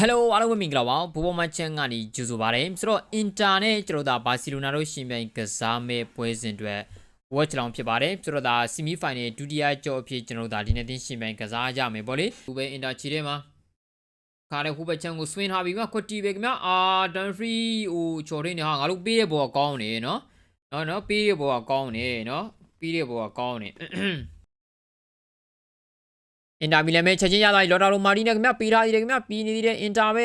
ဟယ်လိုအားလုံးပဲမင်္ဂလာပါဘူဘောမချန်ကနေကြိုဆိုပါရစေဆိုတော့အင်တာနဲ့ကျွန်တော်ဒါဘာစီလိုနာတို့ရှင်ပြိုင်ကစားမဲ့ပွဲစဉ်တွေ watch လောင်ဖြစ်ပါတယ်ဆိုတော့ဒါ semi final ဒုတိယကြောအဖြစ်ကျွန်တော်ဒါဒီနေ့တင်ရှင်ပြိုင်ကစားကြမယ်ပေါ့လေဒီပဲအင်တာချီထဲမှာခါတဲ့ဟိုဘက်ချန်ကို swing ထားပြီးမှခွတ်တီပဲခင်ဗျအာဒန်ဖရီဟိုချော်ရင်းနေဟာငါတို့ပေးတဲ့ဘောကကောင်းနေနော်နော်နော်ပေးတဲ့ဘောကကောင်းနေနော်ပေးတဲ့ဘောကကောင်းနေ အင်တာမီလန်ပဲချက်ချင်းရသွားပြီလော်တာလိုမာတီနဲ့ခင်ဗျပေးထားသေးတယ်ခင်ဗျပြီးနေသေးတယ်အင်တာပဲ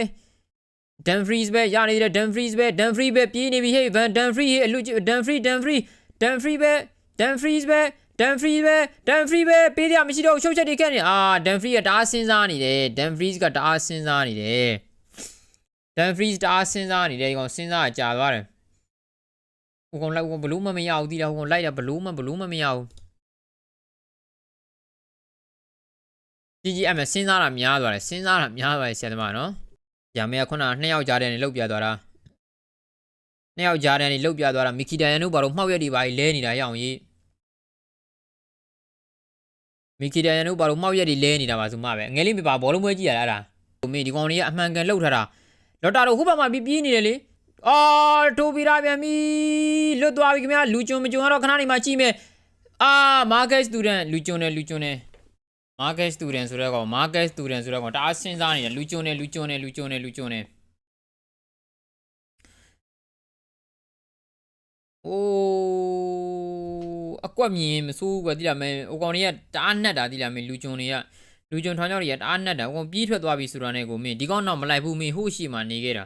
ဒန်ဖရီစ်ပဲရနေသေးတယ်ဒန်ဖရီစ်ပဲဒန်ဖရီပဲပြေးနေပြီဟေးဗန်ဒန်ဖရီဟေးအလူဒန်ဖရီဒန်ဖရီဒန်ဖရီပဲဒန်ဖရီပဲဒန်ဖရီပဲဒန်ဖရီပဲပေးရမရှိတော့ရှုပ်ချက်တွေခက်နေအာဒန်ဖရီကတအားစဉ်းစားနေတယ်ဒန်ဖရီကတအားစဉ်းစားနေတယ်ဒန်ဖရီတအားစဉ်းစားနေတယ်ဒီကောင်စဉ်းစားကြာသွားတယ်ဟိုကောင်လိုက်ဟိုဘလူးမမရဘူးတိလားဟိုကောင်လိုက်တာဘလူးမဘလူးမမရဘူး ကြီးကြီးအမေစဉ်းစားတာများသွားတယ်စဉ်းစားတာများသွားတယ်ဆရာသမားနော်။ရာမေကခုနကနှစ်ယောက်ကြားတဲ့နေလှုပ်ပြသွားတာ။နှစ်ယောက်ကြားတဲ့နေလှုပ်ပြသွားတာမီကီတန်ယန်တို့ဘာလို့မှောက်ရက်ဒီပါကြီးလဲနေတာရအောင်ကြီး။မီကီတန်ယန်တို့ဘာလို့မှောက်ရက်ဒီလဲနေတာပါဆိုမှပဲငယ်လေးပြပါဘောလုံးပွဲကြည့်ရတာအဲ့ဒါ။ဟိုမေဒီကောင်လေးကအမှန်ကန်လှုပ်ထားတာလော်တာတို့ဟိုဘက်မှာပြီးပြေးနေတယ်လေ။အော်တိုးပြီးရပြန်ပြီ။လွတ်သွားပြီခင်ဗျာလူကျွန်းမကျွန်းတော့ခဏနေမှကြည့်မယ်။အာမာကက်စတူဒန့်လူကျွန်းတယ်လူကျွန်းတယ် market student ဆိုတော့ကောင် market student ဆိုတော့ကောင်တအားစဉ်းစားနေတယ်လူကျွန်းနေလူကျွန်းနေလူကျွန်းနေလူကျွန်းနေအိုးအကွက်မြင်မစိုးဘူးကွာတိလာမဲဟိုကောင်တွေကတအားနှက်တာတိလာမဲလူကျွန်းတွေကလူကျွန်းထောင်းကြောက်တွေကတအားနှက်တာဟိုကောင်ပြေးထွက်သွားပြီဆိုတာနဲ့ကိုမင်းဒီကောင်တော့မလိုက်ဘူးမင်းဟိုရှိမှနေခဲ့တာ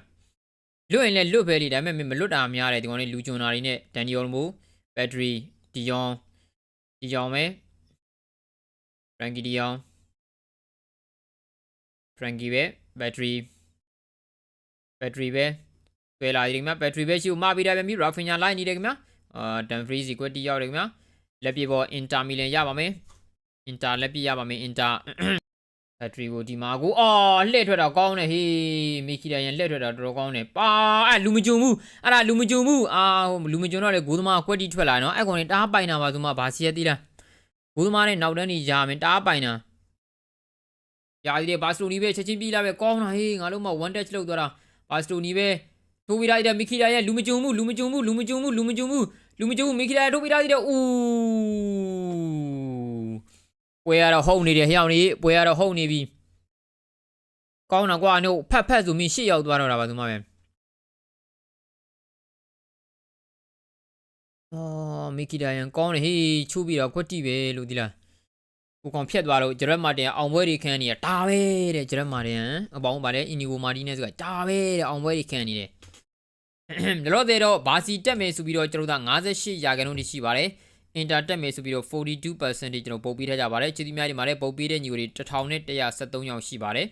လွတ်ရင်လည်းလွတ်ပဲလေဒါပေမဲ့မင်းမလွတ်တာများတယ်ဒီကောင်တွေလူကျွန်းတာတွေနဲ့ဒန်နီယယ်မိုဘက်ထရီဒီယောင်ဒီယောင်ပဲ Frankie De Jong Frankie ပဲ battery battery ပဲတွေ့လာဒီမှာ battery ပဲရှိဦးမပြီးတာပဲမြ Rafinha လိုက်နေတယ်ခင်ဗျာအာ Dumfries ကိုတီရောက်တယ်ခင်ဗျာလက်ပြပေါ် Inter Milan ရပါမယ် Inter လက်ပြရပါမယ် Inter battery ကိုဒီမှာကိုအော်လှည့်ထွက်တာကောင်းတယ်ဟေးမီခီတိုင်ရလှည့်ထွက်တာတော်တော်ကောင်းတယ်ပါအဲ့လူမကြုံဘူးအဲ့ဒါလူမကြုံဘူးအာဟိုလူမကြုံတော့လေဂိုးသမားကွက်တီထွက်လာနော်အဲ့ကောင်လေးတားပိုင်တာပါဆိုမှဘာစီရသေးလား ဘိုးသမားနဲ့နောက်တန်းနေရမယ်တားပိုင်တာရာဒီတဲ့ဘာစတိုနီပဲချက်ချင်းပြေးလာပဲကောင်းတာဟေးငါတို့မှ one touch လောက်သွားတာဘာစတိုနီပဲထိုးပြီးလိုက်တဲ့မီခီယာရဲ့လူမကြုံမှုလူမကြုံမှုလူမကြုံမှုလူမကြုံမှုလူမကြုံမှုမီခီယာထိုးပြီးလိုက်တဲ့ဦးပွဲရတော့ဟုတ်နေတယ်ဟျောင်းနေပွဲရတော့ဟုတ်နေပြီကောင်းတာကွာနို့ဖက်ဖက်ဆိုမင်းရှေ့ရောက်သွားတော့တာပါသူမပဲ အော်မီကီဒိုင်ယန်ကောင်းတယ်ဟေးချိုးပြီးတော့ကွက်တိပဲလို့ဒီလားကိုကောင်ဖြတ်သွားတော့ဂျရက်မာတင်အောင်ပွဲတွေခန်းနေရတာပဲတဲ့ဂျရက်မာတင်အပေါင်းပါလေအီနီဂိုမာတီနက်စ်ကတာပဲတဲ့အောင်ပွဲတွေခန်းနေတယ်ဒါတော့တဲ့တော့ဘာစီတက်မယ်ဆိုပြီးတော့ကျွန်တော်တို့58ရာခိုင်နှုန်းရှိပါတယ်အင်တာတက်မယ်ဆိုပြီးတော့42%ကျွန်တော်ပုတ်ပေးထားကြပါတယ်ချီတီများဒီမှာလည်းပုတ်ပေးတဲ့ညီကိုတွေ1173ယောက်ရှိပါတယ်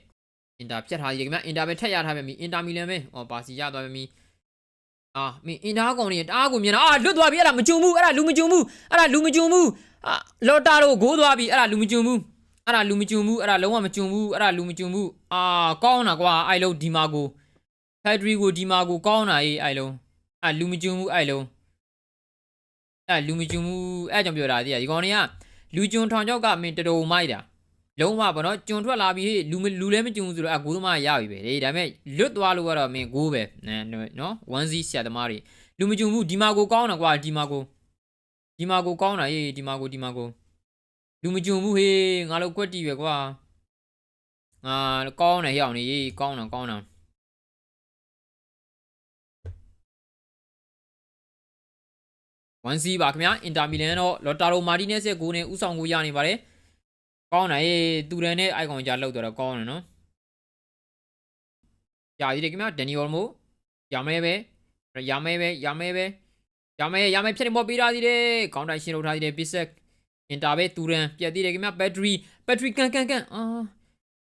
အင်တာဖြတ်ထားရည်ခင်ဗျအင်တာပဲထက်ရထားပြန်ပြီအင်တာမီလန်ပဲဟောဘာစီရသွားပြန်ပြီ အာမင်းအင်တာကောင်တွေတအားကိုမြင်တာအာလွတ်သွားပြီအဲ့ဒါမကြုံဘူးအဲ့ဒါလူမကြုံဘူးအဲ့ဒါလူမကြုံဘူးအာလော်တာတို့ဂိုးသွားပြီအဲ့ဒါလူမကြုံဘူးအဲ့ဒါလူမကြုံဘူးအဲ့ဒါလုံးဝမကြုံဘူးအဲ့ဒါလူမကြုံဘူးအာကောင်းတာကွာအဲ့လုံးဒီမာကိုဖက်ထရီကိုဒီမာကိုကောင်းတာအေးအဲ့လုံးအဲ့လူမကြုံဘူးအဲ့လုံးအဲ့လူမကြုံဘူးအဲ့ကြောင့်ပြောတာတည်းဒီကောင်တွေကလူကြုံထောင်ချောက်ကမင်းတတော်မိုက်တာ လုံးဝပေါ့နော်ကြုံထွက်လာပြီဟေ့လူမလူလည်းမကြုံဘူးဆိုတော့အဂိုးသမားရပြီပဲလေဒါပေမဲ့လွတ်သွားလို့ကတော့မင်းဂိုးပဲနော်1 0ဆရာသမားတွေလူမကြုံဘူးဒီမာကိုကောင်းတာကွာဒီမာကိုဒီမာကိုကောင်းတာဟေးဒီမာကိုဒီမာကိုလူမကြုံဘူးဟေးငါတို့ကွက်တီပဲကွာငါကောင်းတယ်ဟေ့အောင်နေကောင်းတာကောင်းတာဝန်စီပါခင်ဗျာအင်တာမီလန်တော့လော်တာရိုမာတီနက်စ်ရဲ့ဂိုးနဲ့ဥဆောင်ကိုရနေပါတယ် ကောင်းတယ်ဟေးသူရန်နဲ့အိုက်ကွန်ကြာလောက်တော့ကောင်းတယ်နော်ကြာကြီးတယ်ခင်ဗျာဒန်နီယယ်မိုရမဲပဲရမဲပဲရမဲပဲရမဲရမဲဖြစ်နေမောပေးထားသေးတယ်ကောင်းတိုင်ရှင်းလုပ်ထားသေးတယ်ပစ်ဆက်အင်တာပဲတူရန်ပြတ်သေးတယ်ခင်ဗျဘက်ထရီဘက်ထရီကန်ကန်ကန်အာ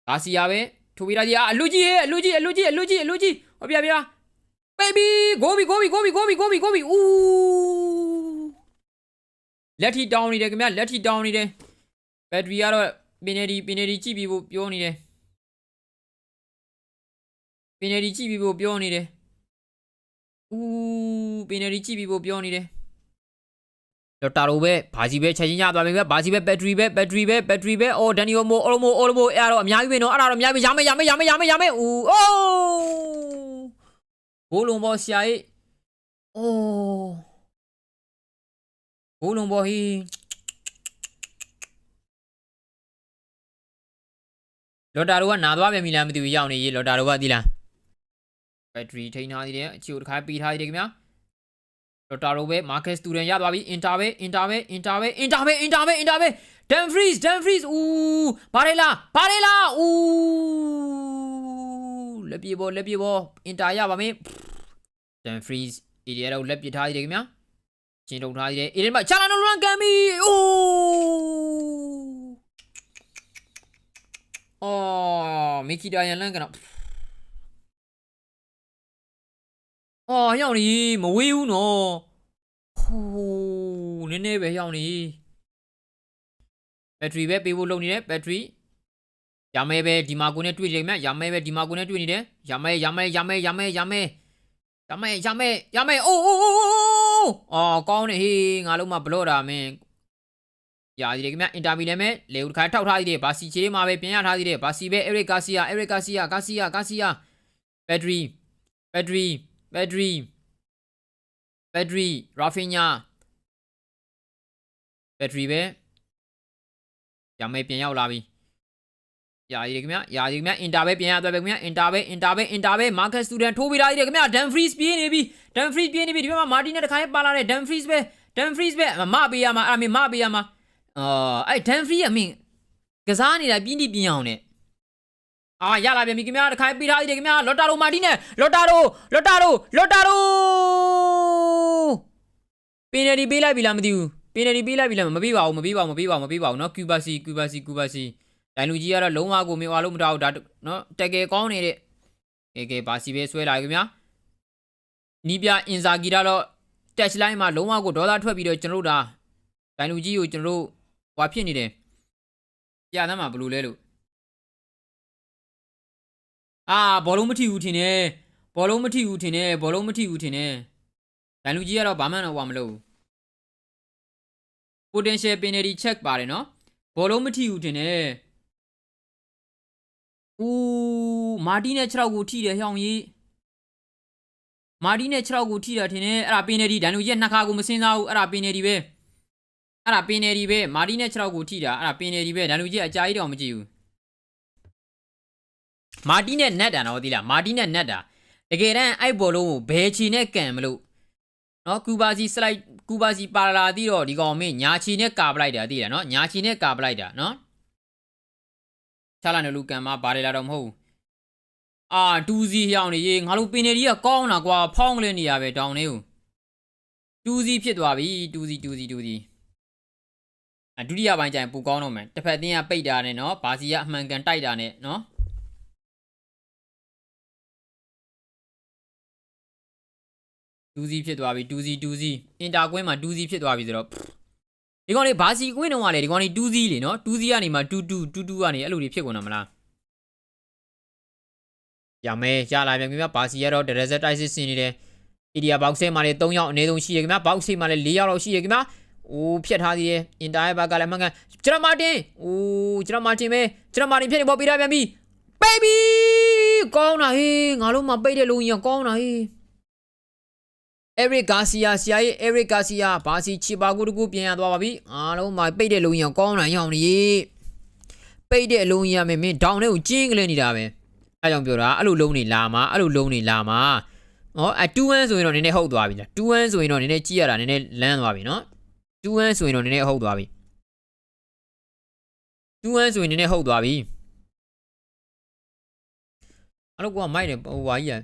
ဒါစီယာပဲထိုးပေးထားသေးအလူကြီးရဲ့အလူကြီးအလူကြီးအလူကြီးအလူကြီးဟောပြပြဘေဘီဂိုဘီဂိုဘီဂိုဘီဂိုဘီဂိုဘီဂိုဘီဦးလက်ထီတောင်းနေတယ်ခင်ဗျလက်ထီတောင်းနေတယ် ဘက်ထရီကတော့ပင်နေဒီပင်နေဒီကြည့်ပြီးဖို့ပြောနေတယ်ပင်နေဒီကြည့်ပြီးဖို့ပြောနေတယ်ဦးပင်နယ်ကြီးကြည့်ပြီးဖို့ပြောနေတယ်လော်တာရိုပဲဘာကြီးပဲချက်ချင်းရသွားပြီပဲဘာကြီးပဲဘက်ထရီပဲဘက်ထရီပဲဘက်ထရီပဲအော်ဒန်နီယိုမိုအော်လိုမိုအော်လိုမိုအဲ့ဒါတော့အများကြီးပဲနော်အဲ့ဒါတော့အများကြီးရမယ်ရမယ်ရမယ်ရမယ်ရမယ်ဦးအိုးဘိုးလုံးဘောဆရာကြီးအိုးဘိုးလုံးဘောဟီ လော်တာရိုကနာသွားပြန်ပြီလားမသိဘူးရောက်နေရေလော်တာရိုကသိလားဘက်ထရီထိန်းထားသေးတယ်အချီကိုတစ်ခါပြီးထားသေးတယ်ခင်ဗျာလော်တာရိုပဲမာကက်စတူဒန်ရသွားပြီအင်တာပဲအင်တာပဲအင်တာပဲအင်တာပဲအင်တာပဲအင်တာပဲဒန်ဖရီးဒန်ဖရီးဦးဘာလဲလားဘာလဲလားဦးလက်ပြေပေါ်လက်ပြေပေါ်အင်တာရပါမယ်ဒန်ဖရီးအီဒီယာတော့လက်ပြထားသေးတယ်ခင်ဗျာချင်းတုံထားသေးတယ်အီဒီယာမှာချာလာနိုလွန်ကန်ပြီအိုး အော်မီကီဒါယန်လန်ကတော့အော်ရောက်နေမဝေးဘူးနော်ဟိုးနည်းနည်းပဲရောက်နေဘက်ထရီပဲပေးဖို့လုပ်နေတယ်ဘက်ထရီရမဲပဲဒီမာကိုနဲ့တွေ့တယ်မြတ်ရမဲပဲဒီမာကိုနဲ့တွေ့နေတယ်ရမဲရမဲရမဲရမဲရမဲရမဲရမဲရမဲအိုးအိုးအိုးအိုးအော်ကောင်းနေဟေးငါလုံးမဘလော့တာမင်း ရည်တယ်ခင်ဗျအင်တာဗီလည်းမဲ့လေဦးတစ်ခါထောက်ထားသေးတယ်ဘာစီချေးမှာပဲပြင်ရထားသေးတယ်ဘာစီပဲအရစ်ကာစီယာအရစ်ကာစီယာကာစီယာကာစီယာဘက်ထရီဘက်ထရီ battery battery rafinha battery ပဲရမေးပြန်ရောက်လာပြီရာကြီးခင်ဗျရာကြီးခင်ဗျအင်တာပဲပြန်ရသွားပဲခင်ဗျအင်တာပဲအင်တာပဲအင်တာပဲ market student ထိုးပြီးသားကြီးတယ်ခင်ဗျ dan freeze ပြေးနေပြီ dan freeze ပြေးနေပြီဒီဘက်မှာ martin နဲ့တခါလေးပါလာတယ် dan freeze ပဲ dan freeze ပဲမပေးရမှာအဲ့ဒါမင်းမပေးရမှာ အော်အဲ့ dan freeze အမင်းကစားနေတာပြင်းပြင်းအောင်နဲ့ အာရလာပြန်ပြီခင်ဗျာတစ်ခါပေးထားသေးတယ်ခင်ဗျာလော်တာရိုမာတီနဲ့လော်တာရိုလော်တာရိုလော်တာရိုပင်နယ်ဒီပေးလိုက်ပြီလားမသိဘူးပင်နယ်ဒီပေးလိုက်ပြီလားမပေးပါဘူးမပေးပါဘူးမပေးပါဘူးမပေးပါဘူးเนาะကျူဘာစီကျူဘာစီကျူဘာစီဒိုင်လူကြီးကတော့လုံးဝကိုမင်းဝါလို့မတောက်ဘူးဒါเนาะတက်ကယ်ကောင်းနေတဲ့ကဲကဲဘာစီပဲဆွဲလာခင်ဗျာနီးပြအင်ဇာဂီတာတော့ touch line မှာလုံးဝကိုဒေါသထွက်ပြီးတော့ကျွန်တော်တို့ဒါဒိုင်လူကြီးကိုကျွန်တော်တို့ ဟွာဖြစ်နေတယ်ပြသမ်းမှာဘယ်လိုလဲလို့အာဘောလုံးမထိဘူးထင်တယ်ဘောလုံးမထိဘူးထင်တယ်ဘောလုံးမထိဘူးထင်တယ်ဒိုင်လူကြီးကတော့ဘာမှတော့ဝါမလုပ်ဘူး potential penalty check ပါတယ်နော်ဘောလုံးမထိဘူးထင်တယ်ဦးမာတီနဲ့6ရောက်ကိုထိတယ်ဟောင်းကြီးမာတီနဲ့6ရောက်ကိုထိတာထင်တယ်အဲ့ဒါ penalty ဒိုင်လူကြီးကနှစ်ခါကိုမစင်းစားဘူးအဲ့ဒါ penalty ပဲ အဲ့ဒါ penalty ပဲမာတီနဲ့6ရောက်ကိုထိတာအဲ့ဒါ penalty ပဲဒိုင်လူကြီးကအကြာကြီးတော့မကြည့်ဘူးမာတီနဲ့နက်တာနော်ဒီလားမာတီနဲ့နက်တာတကယ်တမ်းအဲ့ဘောလုံးကိုဘယ်ချီနဲ့ကန်မလို့နော်ကူဘာစီစလိုက်ကူဘာစီပါလာပြီးတော့ဒီကောင်မင်းညာချီနဲ့ကာပလိုက်တာသိတယ်နော်ညာချီနဲ့ကာပလိုက်တာနော်ချလာနေလူကန်မဘာတွေလာတော့မဟုတ်ဘူးအာဒူစီဟျောင်းနေရေငါတို့ပင်နေကြီးကကောင်းတာကွာဖောင်းကလေးနေရပဲတောင်းနေဦးဒူစီဖြစ်သွားပြီဒူစီဒူစီဒူစီအ ဒုတိယပိုင်းကျရင်ပူကောင်းတော့မယ်တစ်ဖက်တင်းကပိတ်တာနဲ့နော်ဘာစီကအမှန်ကန်တိုက်တာနဲ့နော်ဒူးစီဖြစ်သွားပြီဒူးစီဒူးစီအင်တာကွင်းမှာဒူးစီဖြစ်သွားပြီဆိုတော့ဒီကောင်လေးဘာစီကွင်းတုံးကလေဒီကောင်လေးဒူးစီလေနော်ဒူးစီကနေမှတူတူတူတူကနေအဲ့လိုတွေဖြစ်ကုန်တာမလားရမယ်ရလာပြန်ပြီဗျဘာစီကတော့ဒရက်ဇက်တိုက်စစ်ဆင်နေတယ်အီဒီယာဘောက်ဆေးမှာလေ3ယောက်အနည်းဆုံးရှိရခင်ဗျဘောက်ဆေးမှာလေ4ယောက်လောက်ရှိရခင်ဗျ အိုးဖြတ်ထားသေးတယ်အင်တာရဲ့ဘက်ကလည်းမှန်ကန်ကျွန်တော်မာတင်အိုးကျွန်တော်မာတင်ပဲကျွန်တော်မာတင်ဖြစ်နေပေါ်ပြီးရပြန်ပြီဘေဘီကောင်းတာဟေးငါလုံးမပိတ်တဲ့လူကြီးကောင်းတာဟေး Eric Garcia ဆရာကြီး Eric Garcia ဘာစီချီပါကူတကူပြင်ရသွားပါပြီအားလုံးမပိတ်တဲ့လုံးကြီးကောင်းတာရောင်းနေပိတ်တဲ့လုံးကြီးရမယ်မင်းဒေါင်းထဲကိုကျင်းကလေးနေတာပဲအဲကြောင့်ပြောတာအဲ့လိုလုံးနေလာမှာအဲ့လိုလုံးနေလာမှာဟောအ2-1ဆိုရင်တော့နည်းနည်းဟုတ်သွားပြီလား2-1ဆိုရင်တော့နည်းနည်းကြည့်ရတာနည်းနည်းလန်းသွားပြီနော် 2-1ဆိုရင်တော့နည်းနည်းဟုတ်သွားပြီ2-1ဆိုရင်နည်းနည်းဟုတ်သွားပြီအဲ့လိုကမိုက်တယ်ဟိုဟာကြီးอ่ะ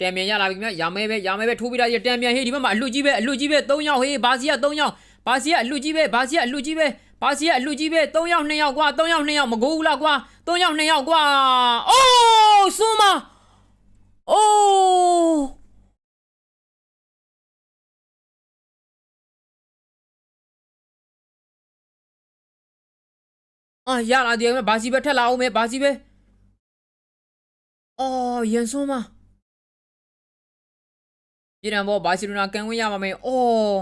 တံမြန်ရလာပြီခင်ဗျရမဲပဲရမဲပဲထိုးပြီးသားရတံမြန်ဟေးဒီဘက်မှာအလွတ်ကြီးပဲအလွတ်ကြီးပဲ3ယောက်ဟေးဘာစီက3ယောက်ဘာစီကအလွတ်ကြီးပဲဘာစီကအလွတ်ကြီးပဲဘာစီကအလွတ်ကြီးပဲ3ယောက်2ယောက်ကွာ3ယောက်2ယောက်မကိုးဘူးလားကွာ3ယောက်2ယောက်ကွာအိုးဆွမ်းမအိုး အာရလာတယ်ဘာစီပဲထက်လာအောင်မယ်ဘာစီပဲအော်ရန်ဆွမ်းမပြည်တံဘောဘာစီလိုနာကန်ဝင်ရပါမယ်အော်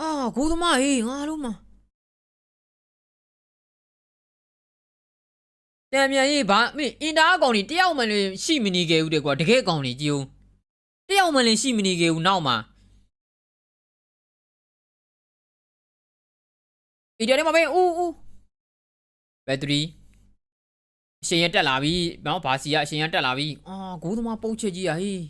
အာကိုသမားဟေးငါတို့မှာတံမြန်ကြီးဘာမင်းအင်တာအကောင်ကြီးတယောက်မှလည်းရှိမနေခဲ့ဘူးတဲ့ကွာတကယ်ကောင်ကြီးကြည်ဦး တယောက်မှလည်းရှိမနေခဲ့ဘူးနောက်မှာဒီကြတယ်မပဲဦးဦးဘက်ထရီအရှင်ရတက်လာပြီနော်ဘာစီကအရှင်ရတက်လာပြီအာကိုသမားပုတ်ချက်ကြီးอ่ะဟေး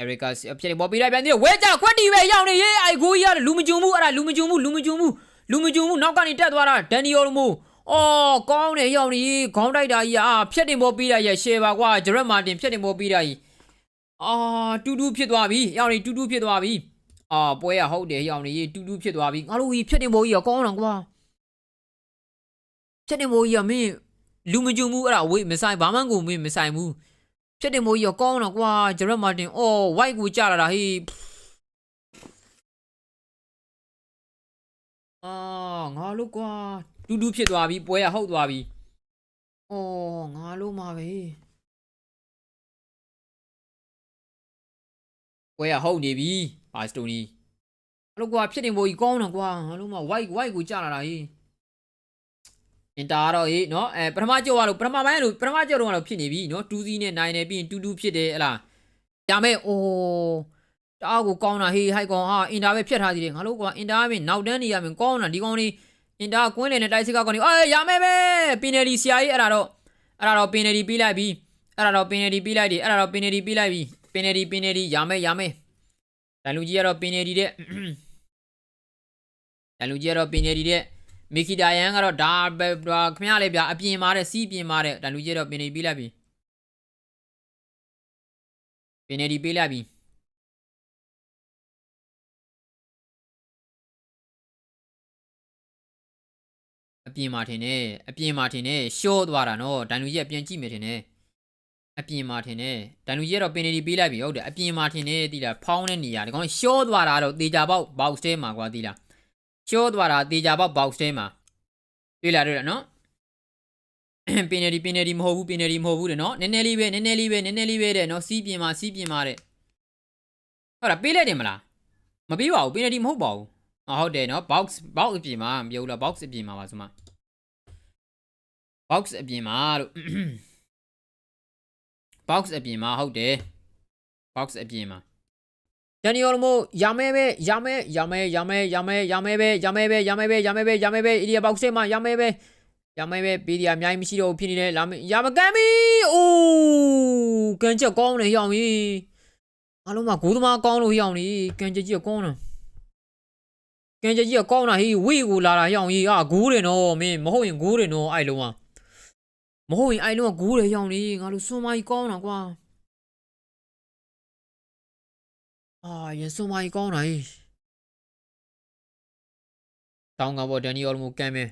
အရီကာအဖြစ်ပေါ်ပြလိုက်ပြန်သေးတယ်ဝဲကြခွက်တီပဲရောက်နေရေးအိုက်ကိုကြီးရတယ်လူမကြုံဘူးအဲ့ဒါလူမကြုံဘူးလူမကြုံဘူးလူမကြုံဘူးနောက်ကနေတက်သွားတာဒန်နီယိုလိုမိုအော်ကောင်းတယ်ရောက်နေခေါင်းတိုက်တာကြီးအာဖြတ်တင်ပေါ်ပြီးလိုက်ရဲ့ရှယ်ပါကွာဂျရက်မာတင်ဖြတ်တင်ပေါ်ပြီးတာကြီး အာတူတူဖြစ်သွားပြီရောက်နေတူတူဖြစ်သွားပြီအာပွဲရဟုတ်တယ်ရောက်နေတူတူဖြစ်သွားပြီငါတို့ကြီးဖြတ်တင်ပေါ်ကြီးကောင်းတော့ကွာဖြတ်တင်ပေါ်ကြီးကမင်းလူမကြုံဘူးအဲ့ဒါဝေးမဆိုင်ဘာမှကိုမင်းမဆိုင်ဘူးဖြစ်တယ်မိုးကြီးကောင်းတော့ကွာဂျရက်မာတင်အော်ဝိုက်ကိုကြာလာတာဟေးအာငါလို့ကွာတူတူဖြစ်သွားပြီပွဲရဟုတ်သွားပြီအော်ငါလို့မှာပဲ ပွဲကဟုတ်နေပြီမာစတိုနီအဲ့လိုကွာဖြစ်နေမို့ကြီးကောင်းတာကွာအဲ့လိုမှ white white ကိုကြာလာတာဟေးအင်တာကတော့ဟေးနော်အဲပထမကြော့ကလို့ပထမပိုင်းကလို့ပထမကြော့တော့ကတော့ဖြစ်နေပြီနော်2-0နဲ့9နဲ့ပြီးရင်2-2ဖြစ်တယ်ဟလားဒါမဲ့အိုးတအားကိုကောင်းတာဟေးဟိုက်ကောင်ဟာအင်တာပဲဖြတ်ထားသေးတယ်ငါတို့ကအင်တာပဲနောက်တန်းနေရမယ်ကောင်းတာဒီကောင်လေးအင်တာကွင်းလေနဲ့တိုက်စစ်ကကောင်လေးအေးရမယ်ပဲပင်နယ်တီဆရာကြီးအဲ့ဒါတော့အဲ့ဒါတော့ပင်နယ်တီပြီးလိုက်ပြီအဲ့ဒါတော့ပင်နယ်တီပြီးလိုက်တယ်အဲ့ဒါတော့ပင်နယ်တီပြီးလိုက်ပြီ ပင်နယ်ဒီပင်နယ်ဒီရမယ်ရမယ်တန်လူကြီးကတော့ပင်နယ်ဒီတဲ့တန်လူကြီးကတော့ပင်နယ်ဒီတဲ့မီကီတာယန်ကတော့ဒါပဲဒါခင်ဗျားလေးဗျာအပြင်မာတဲ့စီးပြင်မာတဲ့ဒါလူကြီးတော့ပင်နေပြီးလိုက်ပြီပင်နေဒီပေးလိုက်ပြီအပြင်မာထင်တယ်အပြင်မာထင်တယ်ရှော့သွားတာနော်ဒန်လူကြီးကပြန်ကြည့်မယ်ထင်တယ် အပြင်မှာထင်တယ်ဒန်လူကြီးကတော့ပင်နေဒီပေးလိုက်ပြီဟုတ်တယ်အပြင်မှာထင်တယ်တိလာဖောင်းတဲ့နေရာဒီကောင်ရှော့သွားတာတော့တေချာပေါက် box ထဲမှာကွာတိလာရှော့သွားတာတေချာပေါက် box ထဲမှာတွေ့လာတွေ့လားနော်ပင်နေဒီပင်နေဒီမဟုတ်ဘူးပင်နေဒီမဟုတ်ဘူးတဲ့နော်နည်းနည်းလေးပဲနည်းနည်းလေးပဲနည်းနည်းလေးပဲတဲ့နော်စီးပြင်မှာစီးပြင်မှာတဲ့ဟုတ်လားပေးလိုက်တယ်မလားမပေးပါဘူးပင်နေဒီမဟုတ်ပါဘူးဟုတ်တယ်နော် box box အပြင်မှာမပြောဘူးလား box အပြင်မှာပါဆိုမှ box အပြင်မှာလို့ box အပြင်မှာဟုတ်တယ် box အပြင်မှာဒန်နီယိုမိုရမဲပဲရမဲရမဲရမဲရမဲရမဲပဲရမဲပဲရမဲပဲရမဲပဲရမဲပဲအီဒီယာ box ထဲမှာရမဲပဲရမဲပဲပီဒီယာအများကြီးမရှိတော့ဘူးဖြစ်နေတယ်လာမဲရမကန်ပြီအိုးကန်ချက်ကောင်းတယ်ဟောင်ကြီးအားလုံးမှာဂိုးသမားကောင်းလို့ဟောင်ကြီးကန်ချက်ကြီးကကောင်းတယ်ကန်ချက်ကြီးကကောင်းတာဟေးဝေးကိုလာတာဟောင်ကြီးအာဂိုးတယ်နော်မင်းမဟုတ်ရင်ဂိုးတယ်နော်အဲ့လုံးက မဟုတ်ရင်အဲ့လုံးကဂိုးတယ်ဟောင်ကြီးငါတို့စွန်မကြီးကောင်းတာကွာအာရင်စုံမကြီးကောင်းတာဟေးတောင်းကဘောဒန်နီအော်မိုကန်မဲ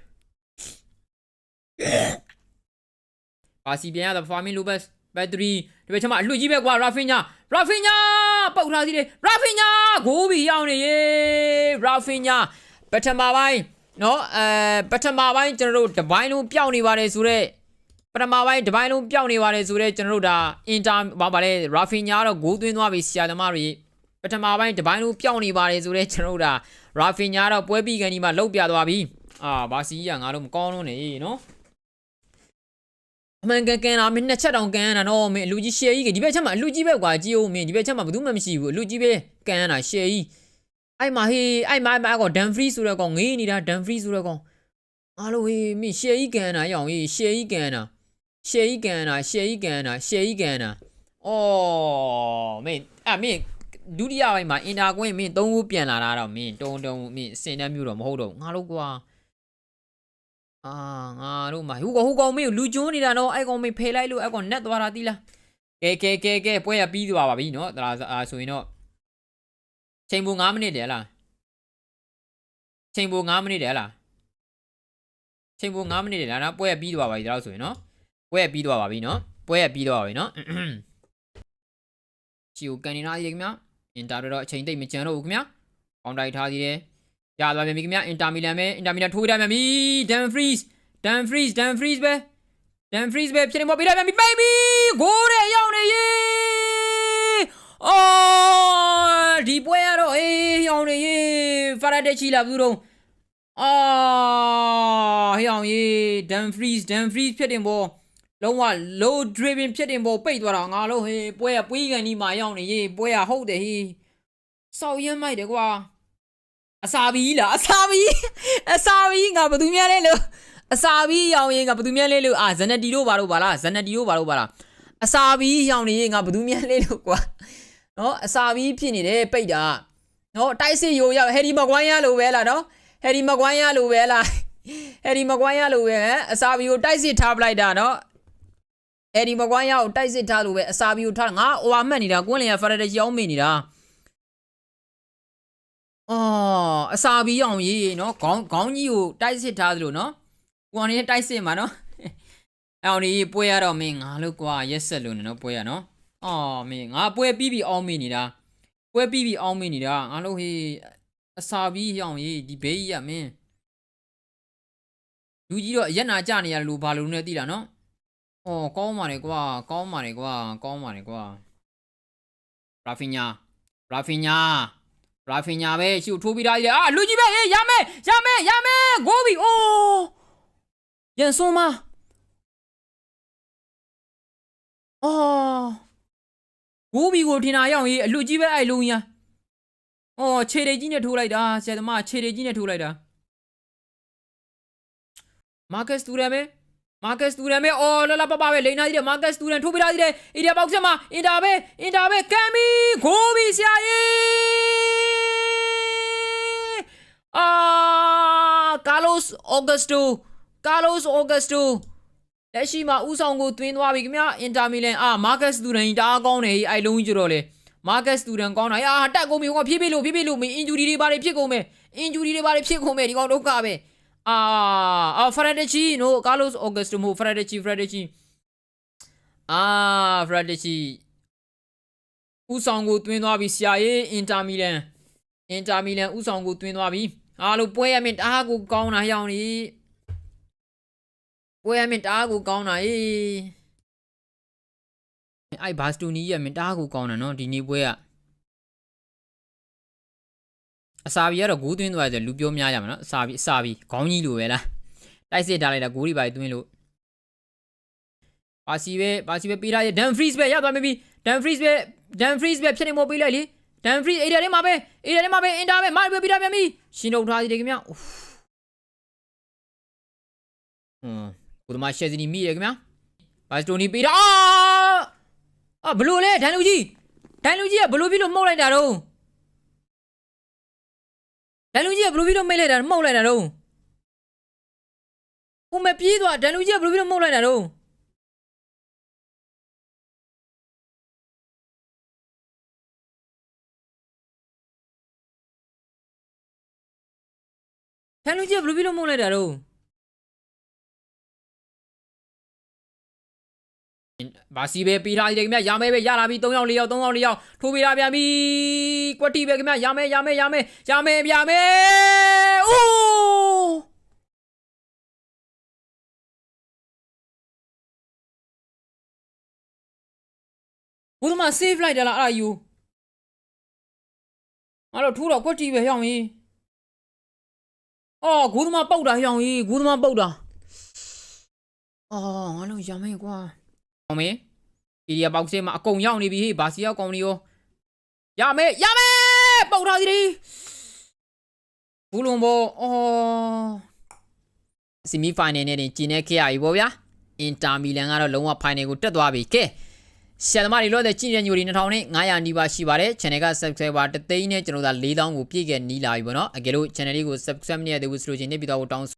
ပါစီပြန်ရတာဖာမင်လိုဘက်ဘက်ထရီဒီဘက်ချမအလွတ်ကြီးပဲကွာရာဖင်ညာရာဖင်ညာပုတ်ထားသေးတယ်ရာဖင်ညာဂိုးဘီရောက်နေရေရာဖင်ညာပထမပိုင်းနော်အဲပထမပိုင်းကျွန်တော်တို့တပိုင်းလုံးပျောက်နေပါတယ်ဆိုတော့ ပထမပိုင်းတပိုင်းလုံးပျောက်နေပါတယ်ဆိုတော့ကျွန်တော်တို့ဒါအင်တာဘာပါလဲရာဖင်ညာတော့ဂိုးသွင်းသွားပြီဆရာသမားတွေပထမပိုင်းတပိုင်းလုံးပျောက်နေပါတယ်ဆိုတော့ကျွန်တော်တို့ဒါရာဖင်ညာတော့ပွဲပြီးကန်ဒီမှာလှုပ်ပြသွားပြီအာဘာစီကြီးကငါတို့မကောင်းလို့နေနော်အမှန်ကန်ကန်လာမင်းနှစ်ချက်တောင်ကန်ရတာနော်မင်းအလူကြီးရှယ်ကြီးကဒီဘက်ချက်မှာအလူကြီးပဲကွာကြည့်ဦးမင်းဒီဘက်ချက်မှာဘာမှမရှိဘူးအလူကြီးပဲကန်ရတာရှယ်ကြီးအဲ့မှာဟေးအဲ့မှာအဲ့မှာကောဒန်ဖရီဆိုတဲ့ကောင်ငေးနေတာဒန်ဖရီဆိုတဲ့ကောင်အားလုံးဟေးမင်းရှယ်ကြီးကန်ရတာရအောင်ဟေးရှယ်ကြီးကန်ရတာ ရှယ်ဤကန်နာရှယ်ဤကန်နာရှယ်ဤကန်နာအော်မင်းအမင်းဒုတိယပိုင်းမှာအင်တာကွင်းမင်း၃ခုပြန်လာတာတော့မင်းတုံတုံမင်းအစင်တမ်းမျိုးတော့မဟုတ်တော့ငါတို့ကွာအာငါတို့မှာဟိုကဟိုကောင်မင်းကိုလူကျွန်းနေတာနော်အဲ့ကောင်မင်းဖယ်လိုက်လို့အဲ့ကောင်နက်သွားတာတိလားကဲကဲကဲကဲပွဲရပြီးသွားပါပြီနော်ဒါဆိုရင်တော့ချိန်ပုံ9မိနစ်တယ်လားချိန်ပုံ9မိနစ်တယ်လားချိန်ပုံ9မိနစ်တယ်လားနော်ပွဲရပြီးသွားပါပြီဒါဆိုရင်နော် ပွဲပြီးတော့ပါပြီနော်ပွဲပြီးတော့ပါပြီနော်ချီကိုကန်နေလားခင်ဗျာအင်တာတော့အချိန်တိတ်မကြံတော့ဘူးခင်ဗျာအောင်တိုက်ထားသေးတယ်ရသွားပြန်ပြီခင်ဗျာအင်တာမီလန်ပဲအင်တာမီလန်ထိုးတိုက်ပြန်ပြီဒန်ဖရီးစ်ဒန်ဖရီးစ်ဒန်ဖရီးစ်ပဲဒန်ဖရီးစ်ပဲဖြစ်နေမောပေးလိုက်ပြန်ပြီပိတ်ပြီဂိုးတဲ့ရောက်နေရေအော်ဒီပွဲကတော့အေးရောက်နေရေဖာရာတက်ချီလာဘူးတော့အော်ဟေးအောင်ရေဒန်ဖရီးစ်ဒန်ဖရီးစ်ဖြစ်တင်ပေါ် လုံးဝ low driven ဖြစ်တင်ပေါ်ပိတ်သွားတာငါလို့ဟေးပွဲကပွေးကန်ဒီမှာရောက်နေရေပွဲကဟုတ်တယ်ဟေးစောက်ရက်မိုက်တယ်ကွာအစာဘီလားအစာဘီအစာဘီငါဘယ်သူများလဲလို့အစာဘီရောင်ရင်ကဘယ်သူမြဲလဲလို့အာဇနတီတို့ဘာလို့ပါလားဇနတီတို့ဘာလို့ပါလားအစာဘီရောင်နေရင်ငါဘယ်သူမြဲလဲလို့ကွာနော်အစာဘီဖြစ်နေတယ်ပိတ်တာနော်တိုက်စစ်ရိုရောက်ဟယ်ရီမကွိုင်းရလို့ပဲလားနော်ဟယ်ရီမကွိုင်းရလို့ပဲလားဟယ်ရီမကွိုင်းရလို့ပဲဟမ်အစာဘီကိုတိုက်စစ်ထားပလိုက်တာနော် ဟယ်ရီမကွိုင်းရကိုတိုက်စစ်ထားလို့ပဲအစာဘီကိုထားငါဟိုအမှတ်နေတာကွင်းလင်ကဖရတဲ့ရောင်းမိနေတာအော်အစာဘီရောင်ကြီးနော်ခေါင်းခေါင်းကြီးကိုတိုက်စစ်ထားသလိုနော်ကိုအောင်နေတိုက်စစ်မှာနော်အောင်ဒီပွဲရတော့မင်းငါလို့ကွာရက်ဆက်လို့နော်ပွဲရနော်အော်မင်းငါပွဲပြီးပြီးအောင်းမိနေတာပွဲပြီးပြီးအောင်းမိနေတာငါလို့ဟေးအစာပြီးရောင်ရေးဒီဘေးကြီးရမင်းလူကြီးတော့အရက်နာကြနေရလို့ဘာလို့လဲသိလားနော် အော်ကောင်းပါလေကွာကောင်းပါလေကွာကောင်းပါလေကွာရာဖီညာရာဖီညာရာဖီညာပဲရှုထိုးပြီးသားကြီးအာလူကြီးပဲဟေးရမယ်ရမယ်ရမယ်ဂိုးပြီအိုးရင်ဆုံးမအော်ဂိုးဘီကိုထင်တာရောက်ရင်အလူကြီးပဲအဲ့လုံးရအော်ခြေရည်ကြီးနဲ့ထိုးလိုက်တာဆရာသမားခြေရည်ကြီးနဲ့ထိုးလိုက်တာမာကတ်စတူရမ်ပဲ မာကတ်စတူရမ်ပဲအော်လာလာပပပဲလိန်နာကြီးတဲ့မာကတ်စတူရမ်ထိုးပြထားသေးတယ်အီဒီယာဘောက်ဆက်မှာအင်တာပဲအင်တာပဲကမ်မီဂိုးဘီဆရာကြီးအာကာလိုစ်အော်ဂတ်စတိုကာလိုစ်အော်ဂတ်စတိုလက်ရှိမှာဥဆောင်ကိုတွင်းသွားပြီခင်ဗျအင်တာမီလန်အာမာကတ်စတူဒန်ကြီးတအားကောင်းတယ်အဲ့လုံးကြီးကြတော့လေမာကတ်စတူဒန်ကောင်းတာအာတက်ကုန်ပြီဟောဖြည်းဖြည်းလို့ဖြည်းဖြည်းလို့မင်းအင်ဂျူရီတွေဘာတွေဖြစ်ကုန်မယ်အင်ဂျူရီတွေဘာတွေဖြစ်ကုန်မယ်ဒီကောင်ဒုက္ခပဲ အာအာဖရက်ဒချီနိုကာလိုစ်အော်ဂတ်စတိုမိုဖရက်ဒချီဖရက်ဒချီအာဖရက်ဒချီဥဆောင်ကိုတွင်းသွားပြီဆရာရေးအင်တာမီလန်အင်တာမီလန်ဥဆောင်ကိုတွင်းသွားပြီအားလို့ပွဲရမင်းတအားကိုကောင်းတာရောင်နေပွဲရမင်းတအားကိုကောင်းတာအေးအဲ့ဘာစတူနီးရမင်းတအားကိုကောင်းတာနော်ဒီနေ့ပွဲက အစာဘီကတော့ဂိုးသွင်းသွားတယ်လူပြောများကြမှာနော်အစာဘီအစာဘီခေါင်းကြီးလိုပဲလားတိုက်စစ်ထားလိုက်တာဂိုးတွေပါသွင်းလို့ပါစီပဲပါစီပဲပေးထားရဒန်ဖရီးစ်ပဲရသွားပြီဒန်ဖရီးစ်ပဲဒန်ဖရီးစ်ပဲဖြစ်နေမို့ပေးလိုက်လေဒန်ဖရီးအေရီယာထဲမှာပဲအေရီယာထဲမှာပဲအင်တာပဲမာပဲပေးထားပြန်ပြီရှင်ထုတ်ထားသေးတယ်ခင်ဗျဟွန်းကိုသမားရှယ်ဇနီမိရခင်ဗျာဘာစတိုနီပေးတာအာအာဘလို့လဲဒန်လူကြီးဒန်လူကြီးကဘလို့ပြီးလို့မှုတ်လိုက်တာတော့ ဒန်လူကြီးကဘလို့ပြီးလို့မိတ်လိုက်တာမှုတ်လိုက်တာတော့ဟိုမပြေးသွားဒန်လူကြီးကဘလို့ပြီးလို့မှုတ်လိုက်တာတော့ဒန်လူကြီးကဘလို့ပြီးလို့မှုတ်လိုက်တာတော့ ဘာစီပဲပေးထားတယ်ခင်ဗျရမယ်ပဲရလာပြီ3ယောက်4ယောက်3ယောက်4ယောက်ထိုးပေးထားပြန်ပြီကွက်တီပဲခင်ဗျရမယ်ရမယ်ရမယ်ရမယ်ရမယ်အိုးဘုသမား save လိုက်တယ်လားအဲ့ဒါယူအဲ့တော့ထိုးတော့ကွက်တီပဲရောင်းရင်အော်ဂိုးသမားပုတ်တာရောင်းရင်ဂိုးသမားပုတ်တာအော်ငါလုံးရမယ်ကွာ အောင်မေအီဒီယာဘောက်ဆင်းမှာအကုန်ရောက်နေပြီဟေးဘာစီရောက်ကောင်နေရောရမယ်ရမယ်ပုတ်ထားစီဘူးလုံးဘောအော်ဆီမီဖိုင်နယ်နဲ့တင်ကျင်းနေခဲ့ရပြီဗောဗျာအင်တာမီလန်ကတော့လုံးဝဖိုင်နယ်ကိုတက်သွားပြီကဲဆရာသမားတွေလို့တဲ့ကြည့်တဲ့ညိုဒီ2000နဲ့900နီးပါးရှိပါတယ် channel က subscriber တသိန်းနဲ့ကျွန်တော်တို့4000ကိုပြည့်ခဲ့နီးလာပြီဗောနော်အကယ်လို့ channel လေးကို subscribe မလုပ်ရသေးဘူးဆိုလို့ချင်းနေပြီးတော့တောင်း